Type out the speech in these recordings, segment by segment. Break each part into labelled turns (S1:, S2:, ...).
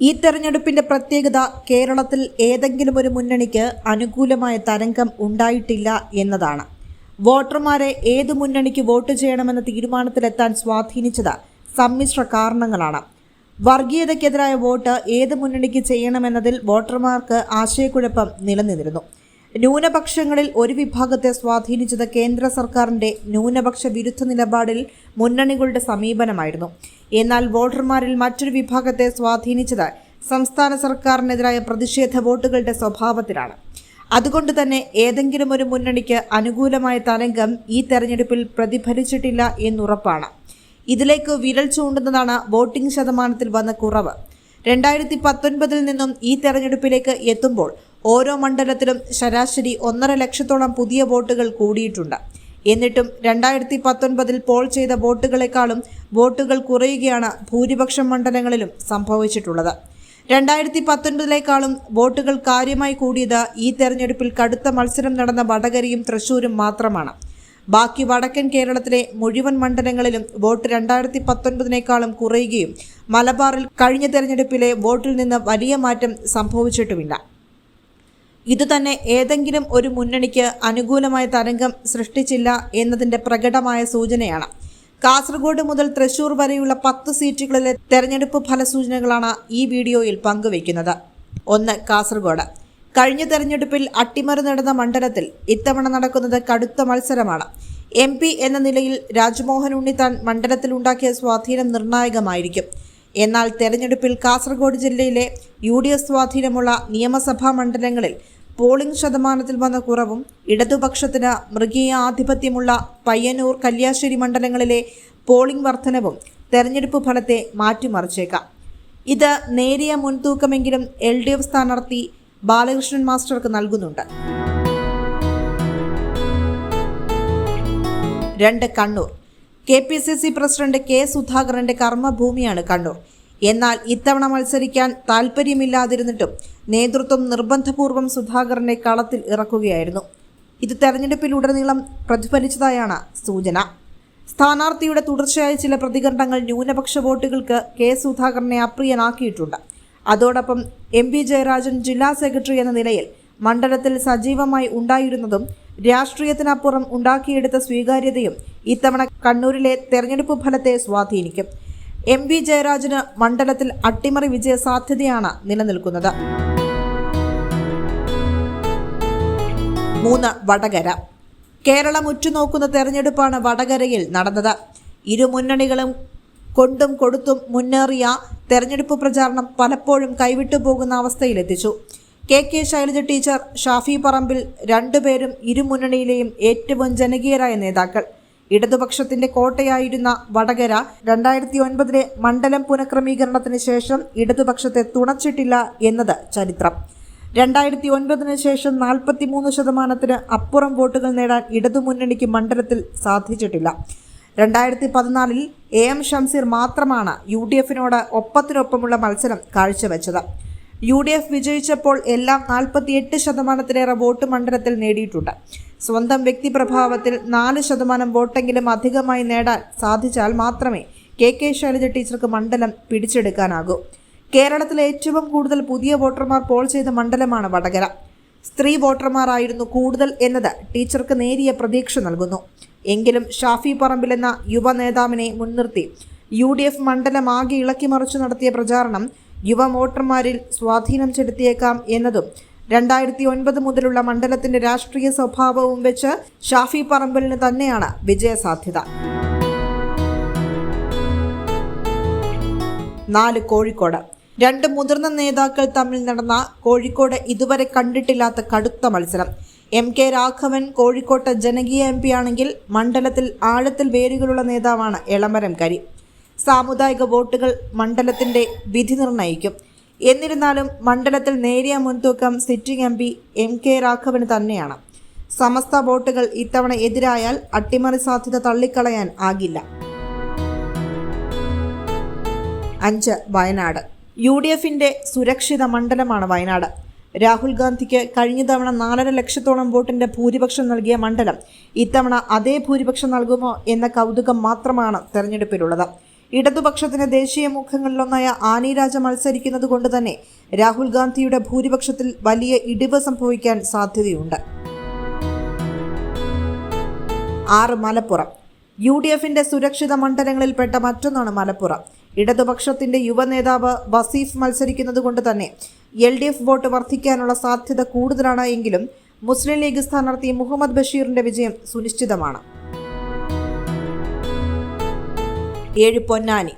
S1: ഈ തെരഞ്ഞെടുപ്പിന്റെ പ്രത്യേകത കേരളത്തിൽ ഏതെങ്കിലും ഒരു മുന്നണിക്ക് അനുകൂലമായ തരംഗം ഉണ്ടായിട്ടില്ല എന്നതാണ്. വോട്ടർമാരെ ഏത് മുന്നണിക്ക് വോട്ട് ചെയ്യണമെന്ന തീരുമാനത്തിലെത്താൻ സ്വാധീനിച്ചത് സമ്മിശ്ര കാരണങ്ങളാണ്. വർഗീയതയ്ക്കെതിരായ വോട്ട് ഏത് മുന്നണിക്ക് ചെയ്യണമെന്നതിൽ വോട്ടർമാർക്ക് ആശയക്കുഴപ്പം നിലനിന്നിരുന്നു. ന്യൂനപക്ഷങ്ങളിൽ ഒരു വിഭാഗത്തെ സ്വാധീനിച്ചത് കേന്ദ്ര സർക്കാരിന്റെ ന്യൂനപക്ഷ വിരുദ്ധ നിലപാടിൽ മുന്നണികളുടെ സമീപനമായിരുന്നു. എന്നാൽ വോട്ടർമാരിൽ മറ്റൊരു വിഭാഗത്തെ സ്വാധീനിച്ചത് സംസ്ഥാന സർക്കാരിനെതിരായ പ്രതിഷേധ വോട്ടുകളുടെ സ്വഭാവത്തിലാണ്. അതുകൊണ്ട് തന്നെ ഏതെങ്കിലും ഒരു മുന്നണിക്ക് അനുകൂലമായ തരംഗം ഈ തെരഞ്ഞെടുപ്പിൽ പ്രതിഫലിച്ചിട്ടില്ല എന്നുറപ്പാണ്. ഇതിലേക്ക് വിരൽ ചൂണ്ടുന്നതാണ് വോട്ടിംഗ് ശതമാനത്തിൽ വന്ന കുറവ്. രണ്ടായിരത്തി പത്തൊൻപതിൽ നിന്നും ഈ തെരഞ്ഞെടുപ്പിലേക്ക് എത്തുമ്പോൾ ഓരോ മണ്ഡലത്തിലും ശരാശരി ഒന്നര ലക്ഷത്തോളം പുതിയ വോട്ടുകൾ കൂടിയിട്ടുണ്ട്. എന്നിട്ടും രണ്ടായിരത്തി പത്തൊൻപതിൽ പോൾ ചെയ്ത വോട്ടുകളെക്കാളും വോട്ടുകൾ കുറയുകയാണ് ഭൂരിപക്ഷം മണ്ഡലങ്ങളിലും സംഭവിച്ചിട്ടുള്ളത്. രണ്ടായിരത്തി പത്തൊൻപതിലേക്കാളും വോട്ടുകൾ കാര്യമായി കൂടിയത് ഈ തെരഞ്ഞെടുപ്പിൽ കടുത്ത മത്സരം നടന്ന വടകരയും തൃശൂരും മാത്രമാണ്. ബാക്കി വടക്കൻ കേരളത്തിലെ മുഴുവൻ മണ്ഡലങ്ങളിലും വോട്ട് രണ്ടായിരത്തി പത്തൊൻപതിനേക്കാളും കുറയുകയും മലബാറിൽ കഴിഞ്ഞ തെരഞ്ഞെടുപ്പിലെ വോട്ടിൽ നിന്ന് വലിയ മാറ്റം സംഭവിച്ചിട്ടുമില്ല. ഇതുതന്നെ ഏതെങ്കിലും ഒരു മുന്നണിക്ക് അനുകൂലമായ തരംഗം സൃഷ്ടിച്ചില്ല എന്നതിന്റെ പ്രകടമായ സൂചനയാണ്. കാസർഗോഡ് മുതൽ തൃശൂർ വരെയുള്ള പത്ത് സീറ്റുകളിലെ തെരഞ്ഞെടുപ്പ് ഫലസൂചനകളാണ് ഈ വീഡിയോയിൽ പങ്കുവയ്ക്കുന്നത്. ഒന്ന് കാസർഗോഡ്. കഴിഞ്ഞ തെരഞ്ഞെടുപ്പിൽ അട്ടിമറി നടന്ന മണ്ഡലത്തിൽ ഇത്തവണ നടക്കുന്നത് കടുത്ത മത്സരമാണ്. എം പി എന്ന നിലയിൽ രാജ്മോഹൻ ഉണ്ണിത്താൻ മണ്ഡലത്തിലുണ്ടാക്കിയ സ്വാധീനം നിർണായകമായിരിക്കും. എന്നാൽ തെരഞ്ഞെടുപ്പിൽ കാസർഗോഡ് ജില്ലയിലെ യു ഡി എഫ് സ്വാധീനമുള്ള നിയമസഭാ മണ്ഡലങ്ങളിൽ പോളിംഗ് ശതമാനത്തിൽ വന്ന കുറവും ഇടതുപക്ഷത്തിന് മൃഗീയ ആധിപത്യമുള്ള പയ്യന്നൂർ കല്യാശ്ശേരി മണ്ഡലങ്ങളിലെ പോളിംഗ് വർധനവും തെരഞ്ഞെടുപ്പ് ഫലത്തെ മാറ്റിമറിച്ചേക്കാം. ഇത് നേരിയ മുൻതൂക്കമെങ്കിലും എൽ ഡി എഫ് സ്ഥാനാർത്ഥി ബാലകൃഷ്ണൻ മാസ്റ്റർക്ക് നൽകുന്നുണ്ട്. രണ്ട് Kannur. K P C C president K സുധാകരന്റെ കർമ്മഭൂമിയാണ് കണ്ണൂർ. എന്നാൽ ഇത്തവണ മത്സരിക്കാൻ താൽപ്പര്യമില്ലാതിരുന്നിട്ടും നേതൃത്വം നിർബന്ധപൂർവം സുധാകരനെ കളത്തിൽ ഇറക്കുകയായിരുന്നു. ഇത് തെരഞ്ഞെടുപ്പിലുടനീളം പ്രതിഫലിച്ചതായാണ് സൂചന. സ്ഥാനാർത്ഥിയുടെ തുടർച്ചയായ ചില പ്രതികരണങ്ങൾ ന്യൂനപക്ഷ വോട്ടുകൾക്ക് കെ സുധാകരനെ അപ്രിയനാക്കിയിട്ടുണ്ട്. അതോടൊപ്പം എം പി ജയരാജൻ ജില്ലാ സെക്രട്ടറി എന്ന നിലയിൽ മണ്ഡലത്തിൽ സജീവമായി ഉണ്ടായിരുന്നതും രാഷ്ട്രീയത്തിനപ്പുറം ഉണ്ടാക്കിയെടുത്ത സ്വീകാര്യതയും ഇത്തവണ കണ്ണൂരിലെ തെരഞ്ഞെടുപ്പ് ഫലത്തെ സ്വാധീനിക്കും. എം വി ജയരാജന് മണ്ഡലത്തിൽ അട്ടിമറി വിജയ സാധ്യതയാണ് നിലനിൽക്കുന്നത്. മൂന്ന് വടകര. കേരളം ഉറ്റുനോക്കുന്ന തെരഞ്ഞെടുപ്പാണ് വടകരയിൽ നടന്നത്. ഇരു മുന്നണികളും കൊണ്ടും കൊടുത്തും മുന്നേറിയ തെരഞ്ഞെടുപ്പ് പ്രചാരണം പലപ്പോഴും കൈവിട്ടു പോകുന്ന അവസ്ഥയിലെത്തിച്ചു K K Shailaja teacher Shafi Parambil രണ്ടുപേരും ഇരുമുന്നണിയിലെയും ഏറ്റവും ജനകീയരായ നേതാക്കൾ. ഇടതുപക്ഷത്തിന്റെ കോട്ടയായിരുന്ന വടകര രണ്ടായിരത്തി ഒൻപതിലെ മണ്ഡലം പുനഃക്രമീകരണത്തിന് ശേഷം ഇടതുപക്ഷത്തെ തുണച്ചിട്ടില്ല എന്നത് ചരിത്രം. രണ്ടായിരത്തി ഒൻപതിന് ശേഷം നാൽപ്പത്തിമൂന്ന് ശതമാനത്തിന് അപ്പുറം വോട്ടുകൾ നേടാൻ ഇടതുമുന്നണിക്ക് മണ്ഡലത്തിൽ സാധിച്ചിട്ടില്ല. രണ്ടായിരത്തി പതിനാലിൽ എ എം ഷംസീർ മാത്രമാണ് യു ഡി എഫിനോട് ഒപ്പത്തിനൊപ്പമുള്ള മത്സരം കാഴ്ചവെച്ചത്. യു ഡി എഫ് വിജയിച്ചപ്പോൾ എല്ലാം നാൽപ്പത്തിയെട്ട് ശതമാനത്തിലേറെ വോട്ട് മണ്ഡലത്തിൽ നേടിയിട്ടുണ്ട്. സ്വന്തം വ്യക്തിപ്രഭാവത്തിൽ നാല് ശതമാനം വോട്ടെങ്കിലും അധികമായി നേടാൻ സാധിച്ചാൽ മാത്രമേ കെ കെ ശൈലജ ടീച്ചർക്ക് മണ്ഡലം പിടിച്ചെടുക്കാനാകൂ. കേരളത്തിലെ ഏറ്റവും കൂടുതൽ പുതിയ വോട്ടർമാർ പോൾ ചെയ്ത മണ്ഡലമാണ് വടകര. സ്ത്രീ വോട്ടർമാരായിരുന്നു കൂടുതൽ എന്നത് ടീച്ചർക്ക് നേരിയ പ്രതീക്ഷ നൽകുന്നു. എങ്കിലും ഷാഫി പറമ്പിൽ എന്ന യുവ നേതാവിനെ മുൻനിർത്തി യു ഡി എഫ് മണ്ഡലമാകെ ഇളക്കിമറിച്ചു നടത്തിയ പ്രചാരണം യുവ വോട്ടർമാരിൽ സ്വാധീനം ചെലുത്തിയേക്കാം എന്നതും രണ്ടായിരത്തി ഒൻപത് മുതലുള്ള മണ്ഡലത്തിന്റെ രാഷ്ട്രീയ സ്വഭാവവും വെച്ച് ഷാഫി പറമ്പലിന് തന്നെയാണ് വിജയസാധ്യത. നാല് കോഴിക്കോട്. രണ്ട് മുതിർന്ന നേതാക്കൾ തമ്മിൽ നടന്ന കോഴിക്കോട് ഇതുവരെ കണ്ടിട്ടില്ലാത്ത കടുത്ത മത്സരം. എം കെ രാഘവൻ കോഴിക്കോട്ട് ജനകീയ എം പി ആണെങ്കിൽ മണ്ഡലത്തിൽ ആഴത്തിൽ വേരുകളുള്ള നേതാവാണ് എളമരം കരി. സാമുദായിക വോട്ടുകൾ മണ്ഡലത്തിന്റെ വിധി നിർണയിക്കും എന്നിരുന്നാലും മണ്ഡലത്തിൽ നേരിയ മുൻതൂക്കം sitting M P M K Raghavan തന്നെയാണ്. സമസ്ത വോട്ടുകൾ ഇത്തവണ എതിരായാൽ അട്ടിമറി സാധ്യത തള്ളിക്കളയാൻ ആകില്ല. അഞ്ച് വയനാട്. യു ഡി എഫിന്റെ സുരക്ഷിത മണ്ഡലമാണ് വയനാട്. രാഹുൽ ഗാന്ധിക്ക് കഴിഞ്ഞ തവണ നാലര ലക്ഷത്തോളം വോട്ടിന്റെ ഭൂരിപക്ഷം നൽകിയ മണ്ഡലം ഇത്തവണ അതേ ഭൂരിപക്ഷം നൽകുമോ എന്ന കൗതുകം മാത്രമാണ് തെരഞ്ഞെടുപ്പിലുള്ളത്. ഇടതുപക്ഷത്തിന് ദേശീയ മുഖങ്ങളിലൊന്നായ ആനി രാജ മത്സരിക്കുന്നത് കൊണ്ട് തന്നെ രാഹുൽ ഗാന്ധിയുടെ ഭൂരിപക്ഷത്തിൽ വലിയ ഇടിവ് സംഭവിക്കാൻ സാധ്യതയുണ്ട്. ആറ് മലപ്പുറം. യു ഡി എഫിന്റെ സുരക്ഷിത മണ്ഡലങ്ങളിൽപ്പെട്ട മറ്റൊന്നാണ് മലപ്പുറം. ഇടതുപക്ഷത്തിന്റെ യുവനേതാവ് വസീഫ് മത്സരിക്കുന്നത് കൊണ്ട് തന്നെ എൽ ഡി എഫ് വോട്ട് വർദ്ധിക്കാനുള്ള സാധ്യത കൂടുതലാണ് എങ്കിലും മുസ്ലിം ലീഗ് സ്ഥാനാർത്ഥി മുഹമ്മദ് ബഷീറിന്റെ വിജയം സുനിശ്ചിതമാണ്. ഏഴ് പൊന്നാനി.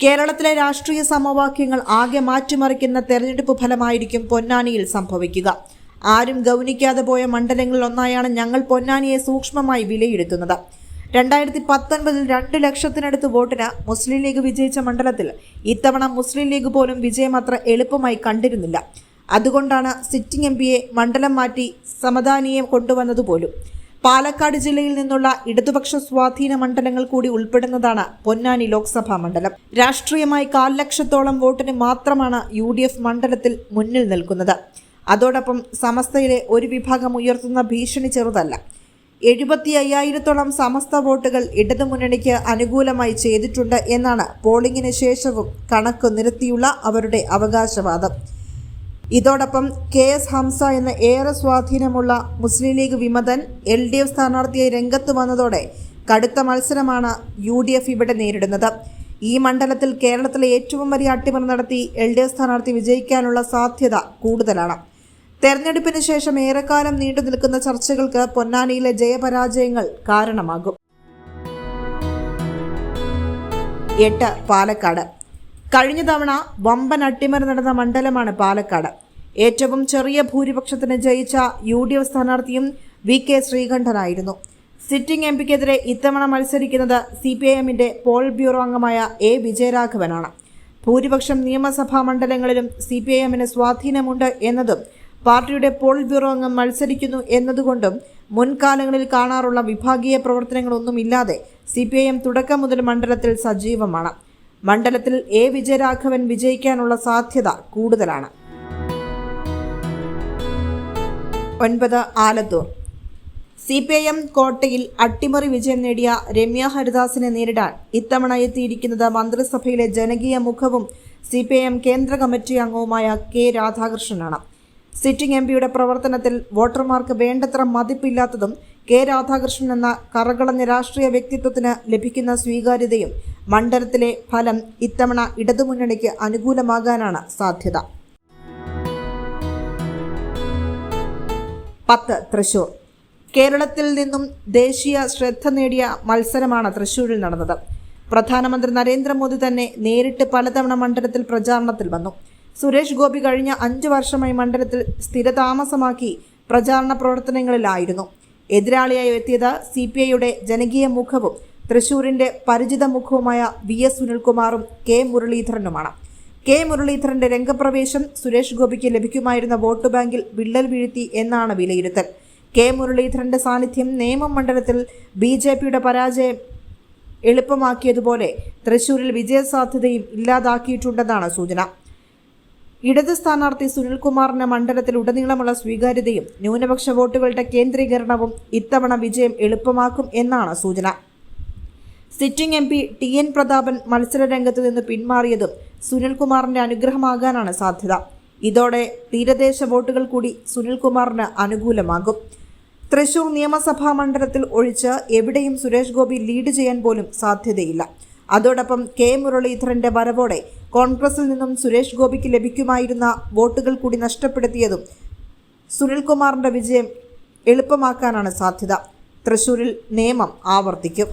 S1: കേരളത്തിലെ രാഷ്ട്രീയ സമവാക്യങ്ങൾ ആകെ മാറ്റിമറിക്കുന്ന തെരഞ്ഞെടുപ്പ് ഫലമായിരിക്കും പൊന്നാനിയിൽ സംഭവിക്കുക. ആരും ഗൗനിക്കാതെ പോയ മണ്ഡലങ്ങളിൽ ഒന്നായാണ് ഞങ്ങൾ പൊന്നാനിയെ സൂക്ഷ്മമായി വിലയിരുത്തുന്നത്. രണ്ടായിരത്തി പത്തൊൻപതിൽ രണ്ട് ലക്ഷത്തിനടുത്ത് വോട്ടിന് മുസ്ലിം ലീഗ് വിജയിച്ച മണ്ഡലത്തിൽ ഇത്തവണ മുസ്ലിം ലീഗ് പോലും വിജയം അത്ര എളുപ്പമായി കണ്ടിരുന്നില്ല. അതുകൊണ്ടാണ് സിറ്റിംഗ് എം പിയെ മണ്ഡലം മാറ്റി സമദാനിയെ കൊണ്ടുവന്നതുപോലും. പാലക്കാട് ജില്ലയിൽ നിന്നുള്ള ഇടതുപക്ഷ സ്വാധീന മണ്ഡലങ്ങൾ കൂടി ഉൾപ്പെടുന്നതാണ് പൊന്നാനി ലോക്സഭാ മണ്ഡലം. രാഷ്ട്രീയമായി കാൽ ലക്ഷത്തോളം വോട്ടിന് മാത്രമാണ് യു മണ്ഡലത്തിൽ മുന്നിൽ നിൽക്കുന്നത്. അതോടൊപ്പം സമസ്തയിലെ ഒരു വിഭാഗം ഉയർത്തുന്ന ഭീഷണി ചെറുതല്ല. എഴുപത്തി അയ്യായിരത്തോളം സമസ്ത വോട്ടുകൾ ഇടതുമുന്നണിക്ക് അനുകൂലമായി ചെയ്തിട്ടുണ്ട് എന്നാണ് പോളിംഗിന് ശേഷവും കണക്ക് നിരത്തിയുള്ള അവരുടെ അവകാശവാദം. ഇതോടൊപ്പം കെ എസ് ഹംസ എന്ന ഏറെ സ്വാധീനമുള്ള മുസ്ലിം ലീഗ് വിമതൻ എൽ ഡി എഫ് സ്ഥാനാർത്ഥിയായി രംഗത്ത് വന്നതോടെ കടുത്ത മത്സരമാണ് യു ഡി എഫ് ഇവിടെ നേരിടുന്നത്. ഈ മണ്ഡലത്തിൽ കേരളത്തിലെ ഏറ്റവും വലിയ അട്ടിമറി നടത്തി എൽ ഡി എഫ് സ്ഥാനാർത്ഥി വിജയിക്കാനുള്ള സാധ്യത കൂടുതലാണ്. തെരഞ്ഞെടുപ്പിന് ശേഷം ഏറെക്കാലം നീണ്ടു നിൽക്കുന്ന ചർച്ചകൾക്ക് പൊന്നാനിയിലെ ജയപരാജയങ്ങൾ കാരണമാകും. എട്ട് പാലക്കാട്. കഴിഞ്ഞ തവണ വമ്പൻ അട്ടിമറി നടന്ന മണ്ഡലമാണ് പാലക്കാട്. ഏറ്റവും ചെറിയ ഭൂരിപക്ഷത്തിന് ജയിച്ച യു ഡി എഫ് സ്ഥാനാർത്ഥിയും വി കെ ശ്രീകണ്ഠനായിരുന്നു. സിറ്റിംഗ് എം പിക്കെതിരെ ഇത്തവണ മത്സരിക്കുന്നത് സി പി ഐ എമ്മിന്റെ പോൾ ബ്യൂറോ അംഗമായ എ വിജയരാഘവനാണ്. ഭൂരിപക്ഷം നിയമസഭാ മണ്ഡലങ്ങളിലും സി പി ഐ എമ്മിന് സ്വാധീനമുണ്ട് എന്നതും പാർട്ടിയുടെ പോൾ ബ്യൂറോ അംഗം മത്സരിക്കുന്നു എന്നതുകൊണ്ടും മുൻകാലങ്ങളിൽ കാണാറുള്ള വിഭാഗീയ പ്രവർത്തനങ്ങളൊന്നുമില്ലാതെ സി പി ഐ എം തുടക്കം മുതൽ മണ്ഡലത്തിൽ സജീവമാണ്. മണ്ഡലത്തിൽ എ വിജയരാഘവൻ വിജയിക്കാനുള്ള സാധ്യത കൂടുതലാണ്. ഒൻപത് Alathur. C P I M കോട്ടയിൽ അട്ടിമറി വിജയം നേടിയ രമ്യ ഹരിദാസിനെ നേരിടാൻ ഇത്തവണ എത്തിയിരിക്കുന്നത് മന്ത്രിസഭയിലെ ജനകീയ മുഖവും സി പി ഐ എം കേന്ദ്ര കമ്മിറ്റി അംഗവുമായ കെ രാധാകൃഷ്ണനാണ്. സിറ്റിംഗ് എം പിയുടെ പ്രവർത്തനത്തിൽ വോട്ടർമാർക്ക് വേണ്ടത്ര മതിപ്പില്ലാത്തതും കെ രാധാകൃഷ്ണൻ എന്ന കറകളഞ്ഞ രാഷ്ട്രീയ വ്യക്തിത്വത്തിന് ലഭിക്കുന്ന സ്വീകാര്യതയും മണ്ഡലത്തിലെ ഫലം ഇത്തവണ ഇടതുമുന്നണിക്ക് അനുകൂലമാകാനാണ് സാധ്യത. പത്ത് തൃശൂർ. കേരളത്തിൽ നിന്നും ദേശീയ ശ്രദ്ധ നേടിയ മത്സരമാണ് തൃശൂരിൽ നടന്നത്. പ്രധാനമന്ത്രി നരേന്ദ്രമോദി തന്നെ നേരിട്ട് പലതവണ മണ്ഡലത്തിൽ പ്രചാരണത്തിൽ വന്നു. സുരേഷ് ഗോപി കഴിഞ്ഞ അഞ്ചു വർഷമായി മണ്ഡലത്തിൽ സ്ഥിരതാമസമാക്കി പ്രചാരണ പ്രവർത്തനങ്ങളിലായിരുന്നു. എതിരാളിയായി എത്തിയത് സി പി ഐയുടെ ജനകീയ മുഖവും തൃശൂരിന്റെ പരിചിത മുഖവുമായ വി എസ് സുനിൽകുമാറും കെ മുരളീധരനുമാണ്. കെ മുരളീധരന്റെ രംഗപ്രവേശം സുരേഷ് ഗോപിക്ക് ലഭിക്കുമായിരുന്ന വോട്ട് ബാങ്കിൽ വിള്ളൽ വീഴ്ത്തി എന്നാണ് വിലയിരുത്തൽ. കെ മുരളീധരന്റെ സാന്നിധ്യം നേമം മണ്ഡലത്തിൽ ബി ജെ പിയുടെ പരാജയം എളുപ്പമാക്കിയതുപോലെ തൃശൂരിൽ വിജയസാധ്യതയും ഇല്ലാതാക്കിയിട്ടുണ്ടെന്നാണ് സൂചന. ഇടത് സ്ഥാനാർത്ഥി സുനിൽകുമാറിന് മണ്ഡലത്തിൽ ഉടനീളമുള്ള സ്വീകാര്യതയും ന്യൂനപക്ഷ വോട്ടുകളുടെ കേന്ദ്രീകരണവും ഇത്തവണ വിജയം എളുപ്പമാക്കും എന്നാണ് സൂചന. Sitting M P T N Prathapan മത്സരരംഗത്ത് നിന്ന് പിന്മാറിയതും സുനിൽകുമാറിന്റെ അനുഗ്രഹമാകാനാണ് സാധ്യത. ഇതോടെ തീരദേശ വോട്ടുകൾ കൂടി സുനിൽകുമാറിന് അനുകൂലമാകും. തൃശൂർ നിയമസഭാ മണ്ഡലത്തിൽ ഒഴിച്ച് എവിടെയും സുരേഷ് ഗോപി ലീഡ് ചെയ്യാൻ പോലും സാധ്യതയില്ല. അതോടൊപ്പം കെ. മുരളീധരന്റെ വരവോടെ കോൺഗ്രസിൽ നിന്നും സുരേഷ് ഗോപിക്ക് ലഭിക്കുമായിരുന്ന വോട്ടുകൾ കൂടി നഷ്ടപ്പെടുത്തിയതും സുനിൽകുമാറിന്റെ വിജയം എളുപ്പമാക്കാനാണ് സാധ്യത. തൃശൂരിൽ നിയമം ആവർത്തിക്കും.